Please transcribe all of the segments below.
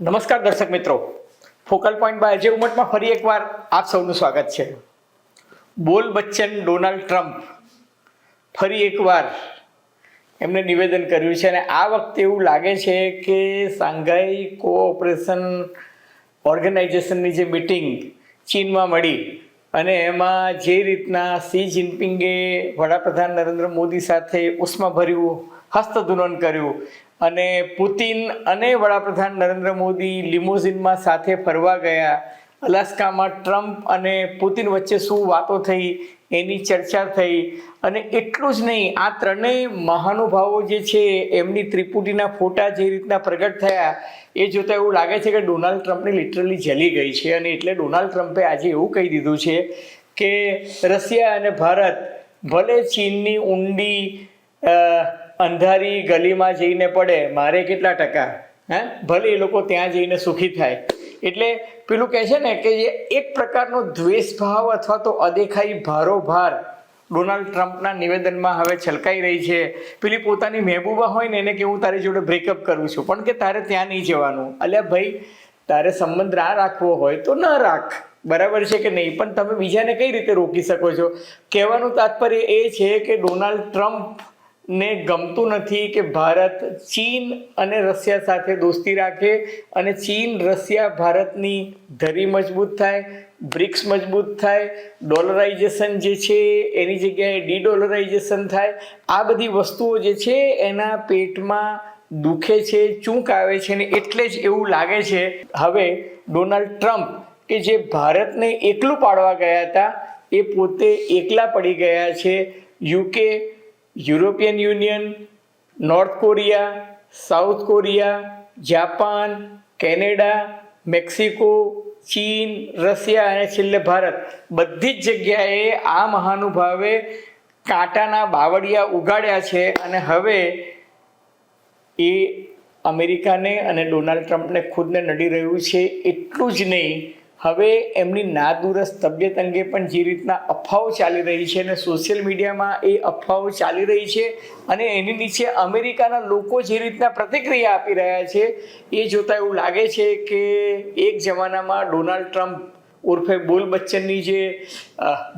નમસ્કાર દર્શક મિત્રો. ફોકલ પોઈન્ટ બાય અજય ઉમટમાં ફરી એકવાર આપ સૌનું સ્વાગત છે. બોલ બચ્ચન ડોનાલ્ડ ટ્રમ્પ ફરી એકવાર એમને નિવેદન કર્યું છે અને આ વખતે એવું લાગે છે કે સાંઘાઈ કોઓપરેશન ઓર્ગેનાઇઝેશનની જે મિટિંગ ચીનમાં મળી અને એમાં જે રીતના સી જિનપિંગે વડાપ્રધાન નરેન્દ્ર મોદી સાથે ઉષ્માભર્યું હસ્તધૂનન કર્યું અને પુતિન અને વડાપ્રધાન નરેન્દ્ર મોદી લિમોઝિનમાં સાથે ફરવા ગયા. અલાસ્કામાં ટ્રમ્પ અને પુતિન વચ્ચે શું વાતો થઈ એની ચર્ચા થઈ. અને એટલું જ નહીં, આ ત્રણેય મહાનુભાવો જે છે એમની ત્રિપુટીના ફોટા જે રીતના પ્રગટ થયા, એ જોતાં એવું લાગે છે કે ડોનાલ્ડ ટ્રમ્પને લિટરલી જલી ગઈ છે. અને એટલે ડોનાલ્ડ ટ્રમ્પે આજે એવું કહી દીધું છે કે રશિયા અને ભારત ભલે ચીનની ઊંડી અંધારી ગલીમાં જઈને પડે, મારે કેટલા ટકા? હે? ભલે એ લોકો ત્યાં જઈને સુખી થાય. એટલે પેલું કહે છે ને કે જે એક પ્રકારનો દ્વેષ ભાવ અથવા તો અદેખાઈ ભારોભાર ડોનાલ્ડ ટ્રમ્પના નિવેદનમાં હવે છલકાઈ રહી છે. પેલી પોતાની મહેબૂબા હોય ને એને કે હું તારી જોડે બ્રેકઅપ કરું છું, પણ કે તારે ત્યાં નહીં જવાનું. અલ્યા ભાઈ, તારે સંબંધ ના રાખવો હોય તો ન રાખ. બરાબર છે કે નહીં? પણ તમે બીજાને કઈ રીતે રોકી શકો છો? કહેવાનું તાત્પર્ય એ છે કે ડોનાલ્ડ ટ્રમ્પ ને ગમતું નથી કે ભારત ચીન અને રશિયા સાથે દોસ્તી રાખે અને ચીન, રશિયા ભારતની ધરી મજબૂત થાય, બ્રિક્સ મજબૂત થાય, ડોલરાઇઝેશન જે છે એની જગ્યાએ ડી ડોલરાઇઝેશન થાય. આ બધી વસ્તુઓ જે છે એના પેટમાં દુખે છે, ચૂંક આવે છે ને એટલે જ એવું લાગે છે. હવે ડોનાલ્ડ ટ્રમ્પ કે જે ભારતને એકલું પાડવા ગયા હતા એ પોતે એકલા પડી ગયા છે. UK European Union, north Korea, south Korea, Japan, Canada, Mexico, ચીન, રશિયા અને છેલ્લે ભારત. બધી જ જગ્યાએ આ મહાનુભાવે કાંટાના બાવડિયા ઉગાડ્યા છે અને હવે એ અમેરિકાને અને ડોનાલ્ડ ટ્રમ્પને ખુદને નડી રહ્યું છે. એટલું જ નહીં હવે એમની નાદુરસ્ત તબિયત અંગે પણ જે રીતના અફવાઓ ચાલી રહી છે અને સોશિયલ મીડિયામાં એ અફવાઓ ચાલી રહી છે અને એની નીચે અમેરિકાના લોકો જે રીતના પ્રતિક્રિયા આપી રહ્યા છે, એ જોતાં એવું લાગે છે કે એક જમાનામાં ડોનાલ્ડ ટ્રમ્પ ઉર્ફે બોલ બચ્ચનની જે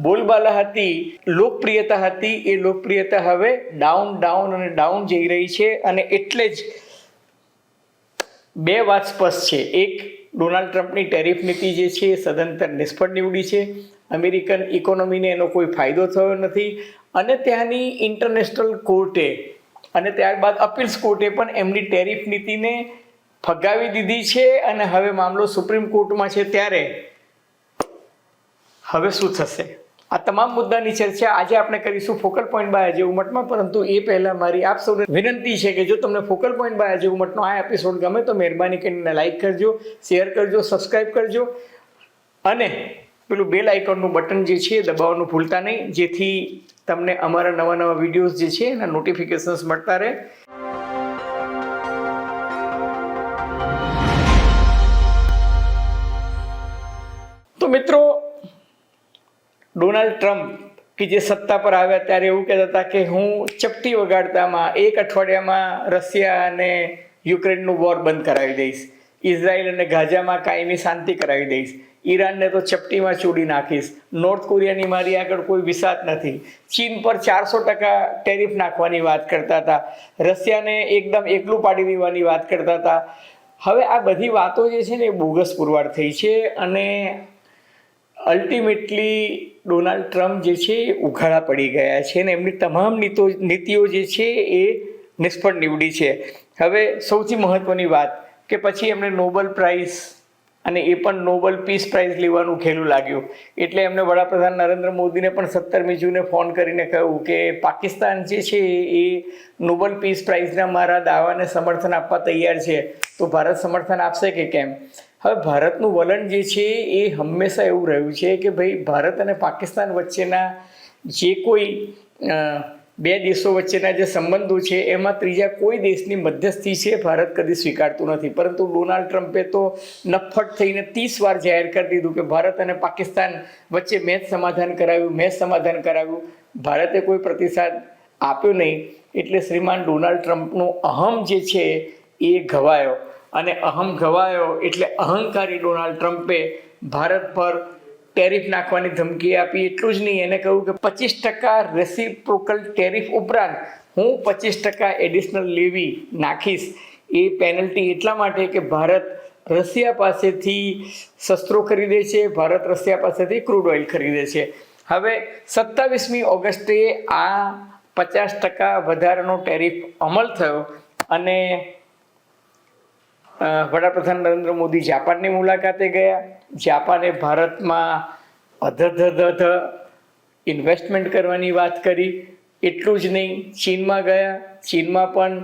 બોલબાલા હતી, લોકપ્રિયતા હતી, એ લોકપ્રિયતા હવે ડાઉન ડાઉન અને ડાઉન જઈ રહી છે અને એટલે જ બે વાત સ્પષ્ટ છે. એક ડોનાલ્ડ ટ્રમ્પની ટેરિફ નીતિ જે છે એ સદંતર નિષ્ફળ નીવડી છે. અમેરિકન ઇકોનોમીને એનો કોઈ ફાયદો થયો નથી અને ત્યાંની ઇન્ટરનેશનલ કોર્ટે અને ત્યારબાદ અપીલ્સ કોર્ટે પણ એમની ટેરિફ નીતિને ફગાવી દીધી છે અને હવે મામલો સુપ્રીમ કોર્ટમાં છે ત્યારે હવે શું થશે? આ તમામ મુદ્દાની ચર્ચા આજે આપણે કરીશું ફોકલ પોઈન્ટ બાય અજય ઉમટમાં, પરંતુ એ પહેલાં મારી આપ સૌને વિનંતી છે કે જો તમને ફોકલ પોઈન્ટ બાય અજય ઉમટનો આ એપિસોડ ગમે તો મહેરબાની કરીને લાઈક કરજો શેર કરજો સબસ્ક્રાઈબ કરજો. અને પેલું બેલ આઇકોનનું બટન જે છે એ દબાવવાનું ભૂલતા નહીં, જેથી તમને અમારા નવા નવા વિડીયોઝ જે છે એના નોટિફિકેશન્સ મળતા રહે. તો મિત્રો ડોનાલ્ડ ટ્રમ્પ કે જે સત્તા પર આવ્યા ત્યારે એવું કહેતા હતા કે હું ચપટી વગાડતામાં એક અઠવાડિયામાં રશિયા અને યુક્રેનનું વોર બંધ કરાવી દઈશ. ઇઝરાયલ અને ગાઝામાં કાયમી શાંતિ કરાવી દઈશ. ઈરાનને તો ચપટીમાં ચૂડી નાખીશ. નોર્થ કોરિયાની મારી આગળ કોઈ વિસાત નથી. ચીન પર ચારસો ટકા ટેરિફ નાખવાની વાત કરતા હતા. રશિયાને એકદમ એકલું પાડી દેવાની વાત કરતા હતા. હવે આ બધી વાતો જે છે ને એ બોગસ પુરવાર થઈ છે અને અલ્ટિમેટલી ડોનાલ્ડ ટ્રમ્પ જે છે એ ઉઘાડા પડી ગયા છે અને એમની તમામ નીતો, નીતિઓ જે છે એ નિષ્ફળ નીવડી છે. હવે સૌથી મહત્ત્વની વાત કે પછી એમને નોબલ પ્રાઇઝ અને એ પણ નોબલ પીસ પ્રાઇઝ લેવાનું ખેલું લાગ્યું. એટલે એમને વડાપ્રધાન નરેન્દ્ર મોદીને પણ સત્તરમી જૂને ફોન કરીને કહ્યું કે પાકિસ્તાન જે છે એ નોબલ પીસ પ્રાઇઝના મારા દાવાને સમર્થન આપવા તૈયાર છે. તો ભારત સમર્થન આપશે કે કેમ? હવે ભારતનું વલણ જે છે એ હંમેશા એવું રહ્યું છે કે ભાઈ ભારત અને પાકિસ્તાન વચ્ચેના જે કોઈ બે દેશો વચ્ચેના જે સંબંધો છે, એમાં ત્રીજા કોઈ દેશની મધ્યસ્થી છે ભારત કદી સ્વીકારતું નથી. પરંતુ ડોનાલ્ડ ટ્રમ્પે તો નફ્ફટ થઈને ત્રીસ વાર જાહેર કરી દીધું કે ભારત અને પાકિસ્તાન વચ્ચે મેચ સમાધાન કરાવ્યું, મેં સમાધાન કરાવ્યું. ભારતે કોઈ પ્રતિસાદ આપ્યો નહીં. એટલે શ્રીમાન ડોનાલ્ડ ટ્રમ્પનો અહમ જે છે એ ઘવાયો. અને અહમ ગવાયો એટલે અહંકારી ડોનાલ્ડ ટ્રમ્પે ભારત પર ટેરિફ નાખવાની ધમકી આપી. એટલું જ નહીં, એને કહ્યું કે પચીસ ટકા રેસિપ્રોકલ ટેરિફ ઉપરાંત હું પચીસ ટકા એડિશનલ લેવી નાખીશ. એ પેનલ્ટી એટલા માટે કે ભારત રશિયા પાસેથી શસ્ત્રો ખરીદે છે, ભારત રશિયા પાસેથી ક્રૂડ ઓઇલ ખરીદે છે. હવે સત્તાવીસમી ઓગસ્ટે આ પચાસ ટકા વધારાનો ટેરિફ અમલ થયો અને વડાપ્રધાન નરેન્દ્ર મોદી જાપાનની મુલાકાતે ગયા. જાપાને ભારતમાં અધધધ ઇન્વેસ્ટમેન્ટ કરવાની વાત કરી. એટલું જ નહીં, ચીનમાં ગયા. ચીનમાં પણ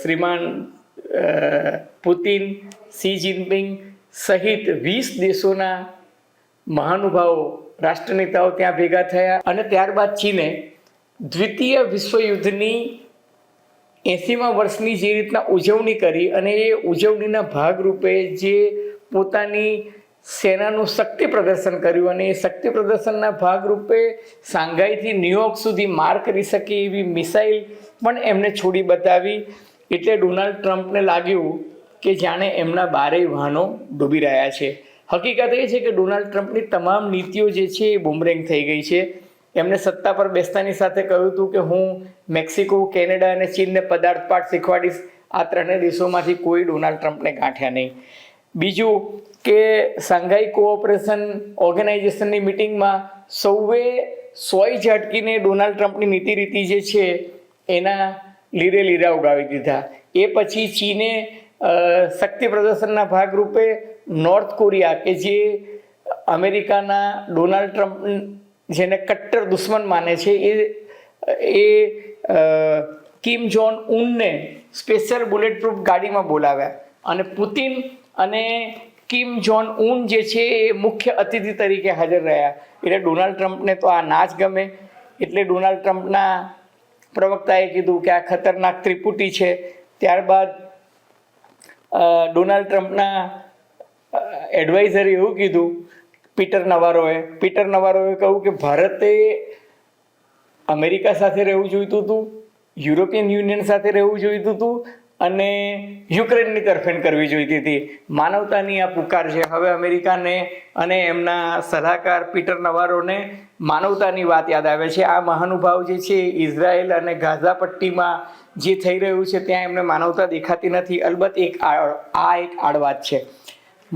શ્રીમાન પુતિન સી જિનપિંગ સહિત વીસ દેશોના મહાનુભાવો, રાષ્ટ્રનેતાઓ ત્યાં ભેગા થયા અને ત્યારબાદ ચીને દ્વિતીય વિશ્વયુદ્ધની એંસીમાં વર્ષની જે રીતના ઉજવણી કરી અને એ ઉજવણીના ભાગરૂપે જે પોતાની સેનાનું શક્તિ પ્રદર્શન કર્યું અને એ શક્તિ પ્રદર્શનના ભાગરૂપે સાંઘાઈથી ન્યુયોર્ક સુધી માર કરી શકે એવી મિસાઇલ પણ એમને છોડી બતાવી. એટલે ડોનાલ્ડ ટ્રમ્પને લાગ્યું કે જાણે એમના બારેય વાહનો ડૂબી રહ્યા છે. હકીકત એ છે કે ડોનાલ્ડ ટ્રમ્પની તમામ નીતિઓ જે છે એ બુમરેંગ થઈ ગઈ છે. એમને સત્તા પર બેસતાની સાથે કહ્યું હતું કે હું મેક્સિકો, કેનેડા અને ચીનને પદાર્થ પાઠ શીખવાડીશ. આ ત્રણેય દેશોમાંથી કોઈ ડોનાલ્ડ ટ્રમ્પને ગાંઠ્યા નહીં. બીજું કે શાંઘાઈ કોઓપરેશન ઓર્ગેનાઇઝેશનની મિટિંગમાં સૌએ સોય ઝાટકીને ડોનાલ્ડ ટ્રમ્પની નીતિ રીતિ જે છે એના લીરે લીરા ઉડાવી દીધા. એ પછી ચીને શક્તિ પ્રદર્શનના ભાગરૂપે નોર્થ કોરિયા કે જે અમેરિકાના ડોનાલ્ડ ટ્રમ્પ જેને કટ્ટર દુશ્મન માને છે, એ એ કિમ જોન ઉનને સ્પેશિયલ બુલેટ પ્રૂફ ગાડીમાં બોલાવ્યા. અને પુતિન અને કિમ જોન ઉન જે છે, એ મુખ્ય અતિથિ તરીકે હાજર રહ્યા. એટલે ડોનાલ્ડ ટ્રમ્પને તો આ ના જ ગમે. એટલે ડોનાલ્ડ ટ્રમ્પના પ્રવક્તાએ કીધું કે આ ખતરનાક ત્રિપુટી છે. ત્યારબાદ ડોનાલ્ડ ટ્રમ્પના એડવાઇઝરે એવું કીધું પીટર નવારોએ પીટર નવારોએ કહ્યું કે ભારતે અમેરિકા સાથે રહેવું જોઈતું હતું, યુરોપિયન યુનિયન સાથે રહેવું જોઈતું હતું અને યુક્રેનની તરફેણ કરવી જોઈતી હતી. માનવતાની આ પુકાર છે. હવે અમેરિકાને અને એમના સલાહકાર પીટર નવારોને માનવતાની વાત યાદ આવે છે. આ મહાનુભાવ જે છે, ઇઝરાયલ અને ગાઝા પટ્ટીમાં જે થઈ રહ્યું છે, ત્યાં એમને માનવતા દેખાતી નથી. અલબત્ત એક આ એક આડવાત છે.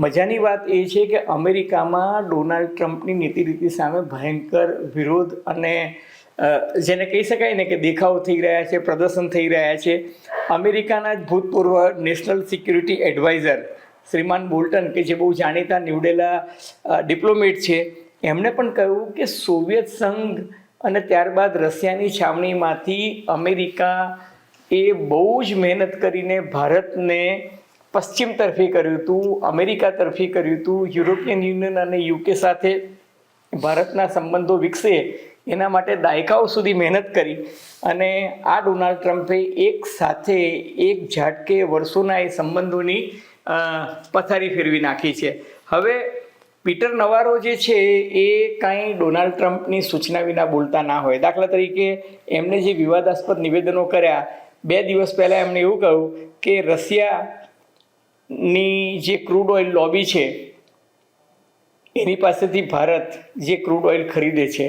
મજાની વાત એ છે કે અમેરિકામાં ડોનાલ્ડ ટ્રમ્પની નીતિ રીતિ સામે ભયંકર વિરોધ અને જેને કહી શકાય ને કે દેખાવ થઈ રહ્યા છે, પ્રદર્શન થઈ રહ્યા છે. અમેરિકાના જ ભૂતપૂર્વ નેશનલ સિક્યુરિટી એડવાઇઝર શ્રીમાન બોલ્ટન, કે જે બહુ જાણીતા નીવડેલા ડિપ્લોમેટ છે, એમણે પણ કહ્યું કે સોવિયત સંઘ અને ત્યારબાદ રશિયાની છાવણીમાંથી અમેરિકા એ બહુ જ મહેનત કરીને ભારતને પશ્ચિમ તરફી કર્યું હતું, અમેરિકા તરફી કર્યું હતું, યુરોપિયન યુનિયન અને યુકે સાથે ભારતના સંબંધો વિકસે એના માટે દાયકાઓ સુધી મહેનત કરી અને આ ડોનાલ્ડ ટ્રમ્પે એક સાથે એક ઝાટકે વર્ષોના એ સંબંધોની પથારી ફેરવી નાખી છે. હવે પીટર નવારો જે છે એ કાંઈ ડોનાલ્ડ ટ્રમ્પની સૂચના વિના બોલતા ના હોય. દાખલા તરીકે એમને જે વિવાદાસ્પદ નિવેદનો કર્યા, બે દિવસ પહેલાં એમણે એવું કહ્યું કે રશિયાની જે ક્રૂડ ઓઇલ લોબી છે, એની પાસેથી ભારત જે ક્રૂડ ઓઇલ ખરીદે છે,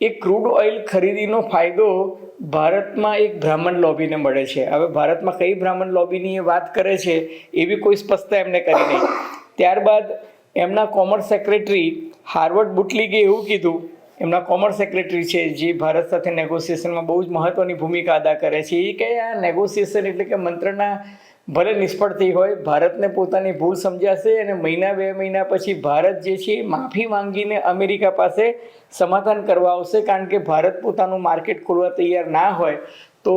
એ ક્રૂડ ઓઇલ ખરીદીનો ફાયદો ભારતમાં એક બ્રાહ્મણ લોબીને મળે છે. હવે ભારતમાં કઈ બ્રાહ્મણ લોબીની એ વાત કરે છે એવી કોઈ સ્પષ્ટતા એમને કરી નહીં. ત્યારબાદ એમના કોમર્સ સેક્રેટરી હાર્વર્ડ બુટલીગે એવું કીધું, એમના કોમર્સ સેક્રેટરી છે, જે ભારત સાથે નેગોશિએશનમાં બહુ જ મહત્ત્વની ભૂમિકા અદા કરે છે, એ કે આ નેગોશિએશન એટલે કે મંત્રણા ભલે નિષ્ફળ હોય, ભારતને પોતાની ભૂલ સમજાશે અને મહિના બે મહિના પછી ભારત જે છે માફી માંગીને અમેરિકા પાસે સમાધાન કરવા આવશે. કારણ કે ભારત પોતાનું માર્કેટ ખોલવા તૈયાર ના હોય તો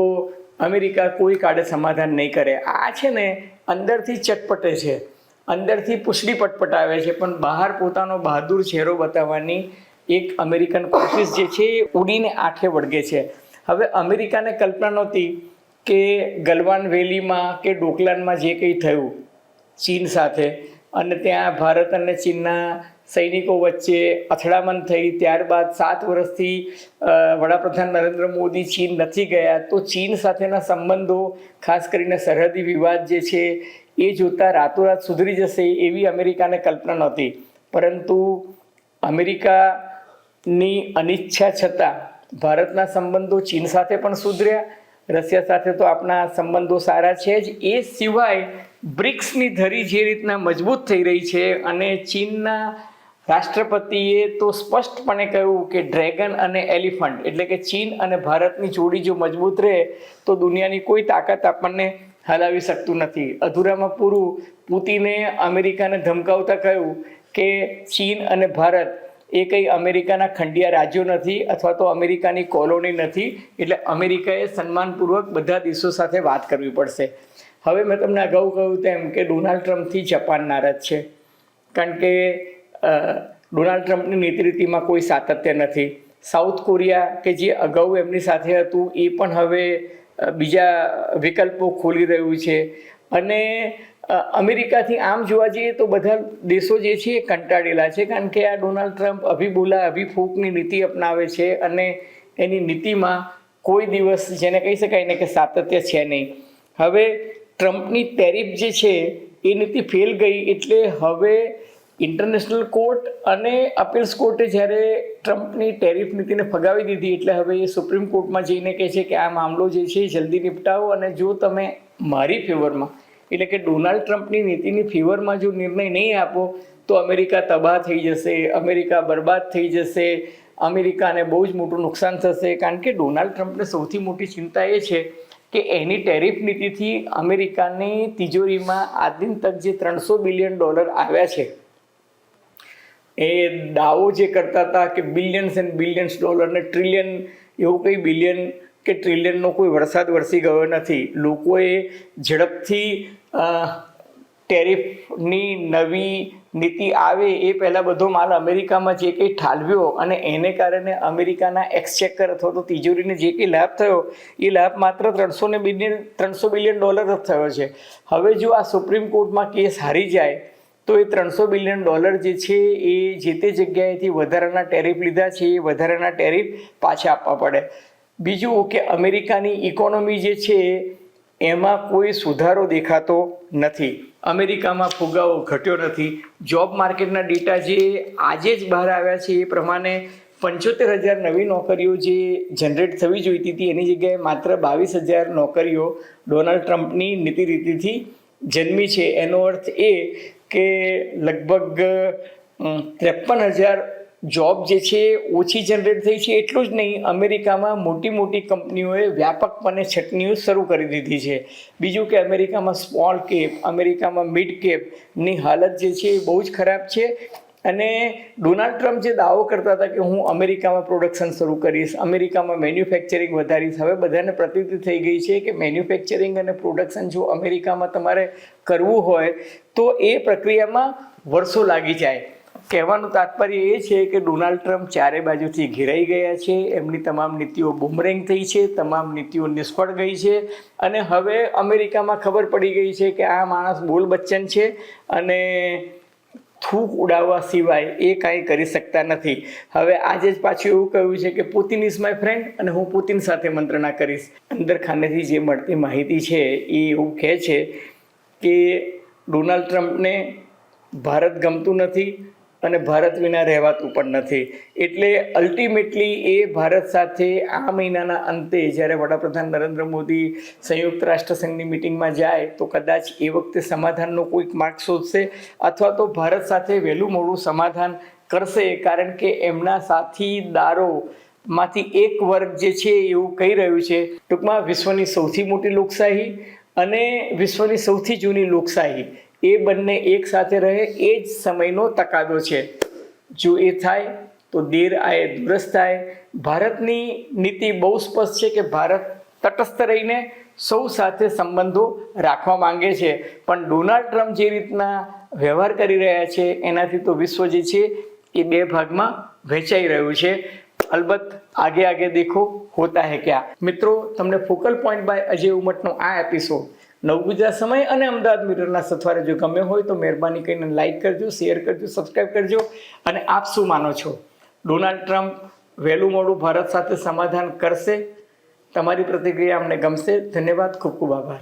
અમેરિકા કોઈ કાળે સમાધાન નહીં કરે. આ છે ને અંદરથી ચટપટે છે. અંદરથી પૂછડી પટપટાવે છે. પણ બહાર પોતાનો બહાદુર ચહેરો બતાવવાની એક અમેરિકન કોશિશ જે છે એ ઉડીને આંખે વળગે છે. હવે અમેરિકાને કલ્પના નહોતી કે ગલવાન વેલીમાં કે ડોકલાનમાં જે કંઈ થયું ચીન સાથે, અને ત્યાં ભારત અને ચીનના સૈનિકો વચ્ચે અથડામણ થઈ, ત્યારબાદ સાત વર્ષથી વડાપ્રધાન નરેન્દ્ર મોદી ચીન નથી ગયા, તો ચીન સાથેના સંબંધો, ખાસ કરીને સરહદી વિવાદ જે છે, એ જોતાં રાતોરાત સુધરી જશે એવી અમેરિકાને કલ્પના નહોતી. પરંતુ અમેરિકાની અનિચ્છા છતાં ભારતના સંબંધો ચીન સાથે પણ સુધર્યા રશિયા સાથે તો આપણા સંબંધો સારા છે જ. એ સિવાય બ્રિક્સની ધરી જે રીતના મજબૂત થઈ રહી છે અને ચીનના રાષ્ટ્રપતિએ તો સ્પષ્ટપણે કહ્યું કે ડ્રેગન અને એલિફન્ટ, એટલે કે ચીન અને ભારતની જોડી જો મજબૂત રહે, તો દુનિયાની કોઈ તાકાત આપણને હલાવી શકતું નથી. અધૂરામાં પૂરું પુતિને અમેરિકાને ધમકાવતા કહ્યું કે ચીન અને ભારત એ કંઈ અમેરિકાના ખંડિયા રાજ્યો નથી અથવા તો અમેરિકાની કોલોની નથી, એટલે અમેરિકાએ સન્માનપૂર્વક બધા દેશો સાથે વાત કરવી પડશે. હવે મેં તમને અગાઉ કહ્યું તેમ કે ડોનાલ્ડ ટ્રમ્પથી જપાન નારાજ છે. કારણ કે ડોનાલ્ડ ટ્રમ્પની નીતિ રીતિમાં કોઈ સાતત્ય નથી. સાઉથ કોરિયા કે જે અગાઉ એમની સાથે હતું, એ પણ હવે બીજા વિકલ્પો ખોલી રહ્યું છે. અને અમેરિકાથી આમ જોવા જઈએ તો બધા દેશો જે છે એ કંટાળેલા છે, કારણ કે આ ડોનાલ્ડ ટ્રમ્પ અભી બોલા અભી ફૂંકની નીતિ અપનાવે છે અને એની નીતિમાં કોઈ દિવસ જેને કહી શકાય ને કે સાતત્ય છે નહીં. હવે ટ્રમ્પની ટેરિફ જે છે એ નીતિ ફેલ ગઈ એટલે હવે ઇન્ટરનેશનલ કોર્ટ અને અપીલ્સ કોર્ટે જ્યારે ટ્રમ્પની ટેરિફ નીતિને ફગાવી દીધી એટલે હવે એ સુપ્રીમ કોર્ટમાં જઈને કહે છે કે આ મામલો જે છે એ જલ્દી નિપટાવો અને જો તમે મારી ફેવરમાં એટલે કે ડોનાલ્ડ ટ્રમ્પની નીતિની ફેવરમાં જો નિર્ણય નહીં આપો, તો અમેરિકા તબાહ થઈ જશે, અમેરિકા બરબાદ થઈ જશે, અમેરિકાને બહુ જ મોટું નુકસાન થશે. કારણ કે ડોનાલ્ડ ટ્રમ્પને સૌથી મોટી ચિંતા એ છે કે એની ટેરિફ નીતિથી અમેરિકાની તિજોરીમાં આ દિન તક જે ત્રણસો બિલિયન ડોલર આવ્યા છે, એ દાવો જે કરતા હતા કે બિલિયન્સ એન્ડ બિલિયન્સ ડોલર ને ટ્રિલિયન એવું કંઈ બિલિયન કે ટ્રિલિયનનો કોઈ વરસાદ વરસી ગયો નથી. લોકોએ ઝડપથી ટેરિફની નવી નીતિ આવે એ પહેલાં બધો માલ અમેરિકામાં જે કંઈ ઠાલવ્યો અને એને કારણે અમેરિકાના એક્સચેકર અથવા તો તિજોરીને જે કંઈ લાભ થયો, એ લાભ માત્ર ત્રણસો ને બિલિયન, ત્રણસો બિલિયન ડોલર જ થયો છે. હવે જો આ સુપ્રીમ કોર્ટમાં કેસ હારી જાય, તો એ ત્રણસો બિલિયન ડોલર જે છે એ જે તે જગ્યાએથી વધારાના ટેરિફ લીધા છે, એ વધારાના ટેરિફ પાછા આપવા પડે. બીજું કે અમેરિકાની ઇકોનોમી જે છે, એમાં કોઈ સુધારો દેખાતો નથી. અમેરિકામાં ફુગાવો ઘટ્યો નથી. જોબ માર્કેટના ડેટા જે આજે જ બહાર આવ્યા છે, એ પ્રમાણે પંચોતેર હજાર નવી નોકરીઓ જે જનરેટ થવી જોઈતી હતી, એની જગ્યાએ માત્ર બાવીસ હજાર નોકરીઓ ડોનાલ્ડ ટ્રમ્પની નીતિ રીતિથી જન્મી છે. એનો અર્થ એ કે લગભગ ત્રેપન હજાર જોબ જે છે ઓછી જનરેટ થઈ છે, એટલું જ નહીં, અમેરિકામાં મોટી મોટી કંપનીઓએ વ્યાપકપણે છટણીઓ શરૂ કરી દીધી છે. બીજું કે અમેરિકામાં સ્મોલ કેપ અમેરિકામાં મિડ કેપની હાલત જે છે એ બહુ જ ખરાબ છે. અને ડોનાલ્ડ ટ્રમ્પ જે દાવો કરતા હતા કે હું અમેરિકામાં પ્રોડક્શન શરૂ કરીશ, અમેરિકામાં મેન્યુફેક્ચરિંગ વધારીશ, હવે બધાને પ્રતીતિ થઈ ગઈ છે કે મેન્યુફેક્ચરિંગ અને પ્રોડક્શન જો અમેરિકામાં તમારે કરવું હોય, તો એ પ્રક્રિયામાં વર્ષો લાગી જાય. કહેવાનું તાત્પર્ય એ છે કે ડોનાલ્ડ ટ્રમ્પ ચારે બાજુથી ઘેરાઈ ગયા છે. એમની તમામ નીતિઓ બુમરેંગ થઈ છે, તમામ નીતિઓ નિષ્ફળ ગઈ છે અને હવે અમેરિકામાં ખબર પડી ગઈ છે કે આ માણસ બોલ બચ્ચન છે અને થૂક ઉડાવવા સિવાય એ કાંઈ કરી શકતા નથી. હવે આજે જ પાછું એવું કહ્યું છે કે પુતિન ઇઝ માય ફ્રેન્ડ અને હું પુતિન સાથે મંત્રણા કરીશ. અંદર ખાનેથી જે મળતી માહિતી છે એ એવું કહે છે કે ડોનાલ્ડ ટ્રમ્પને ભારત ગમતું નથી. અને ભારત વિના રહેવાતું પણ નથી. એટલે અલ્ટિમેટલી એ ભારત સાથે આ મહિનાના અંતે જ્યારે વડાપ્રધાન નરેન્દ્ર મોદી સંયુક્ત રાષ્ટ્રસંઘની મિટિંગમાં જાય, તો કદાચ એ વખતે સમાધાનનો કોઈક માર્ગ શોધશે અથવા તો ભારત સાથે વહેલું મોડું સમાધાન કરશે. કારણ કે એમના સાથીદારો માંથી એક વર્ગ જે છે એવું કહી રહ્યું છે, ટૂંકમાં વિશ્વની સૌથી મોટી લોકશાહી અને વિશ્વની સૌથી જૂની લોકશાહી. એ બંને એક સાથે રહે, એ જ સમયનો તકાદો છે. જો એ થાય, તો દેર આયે દુરસ્ત થાય ભારતની નીતિ બહુ સ્પષ્ટ છે કે ભારત તટસ્થ રહીને સૌ સાથે સંબંધો રાખવા માંગે છે. પણ ડોનાલ્ડ ટ્રમ્પ જે રીતના વ્યવહાર કરી રહ્યા છે, એનાથી તો વિશ્વ જે છે, એ બે ભાગમાં વહેંચાઈ રહ્યું છે. અલબત્ત આગે આગે દેખો, હોતા હે ક્યાં? મિત્રો, તમને ફોકલ પોઈન્ટ બાય અજય ઉમટનો આ એપિસોડ નવ ગુજરાત સમય અને અમદાવાદ મિરરના સથવારે જો ગમ્યો હોય તો મહેરબાની કરીને લાઇક કરજો શેર કરજો સબસ્ક્રાઈબ કરજો અને આપ શું માનો છો? ડોનાલ્ડ ટ્રમ્પ વહેલું મોડું ભારત સાથે સમાધાન કરશે? તમારી પ્રતિક્રિયા અમને ગમશે. ધન્યવાદ. ખૂબ ખૂબ આભાર.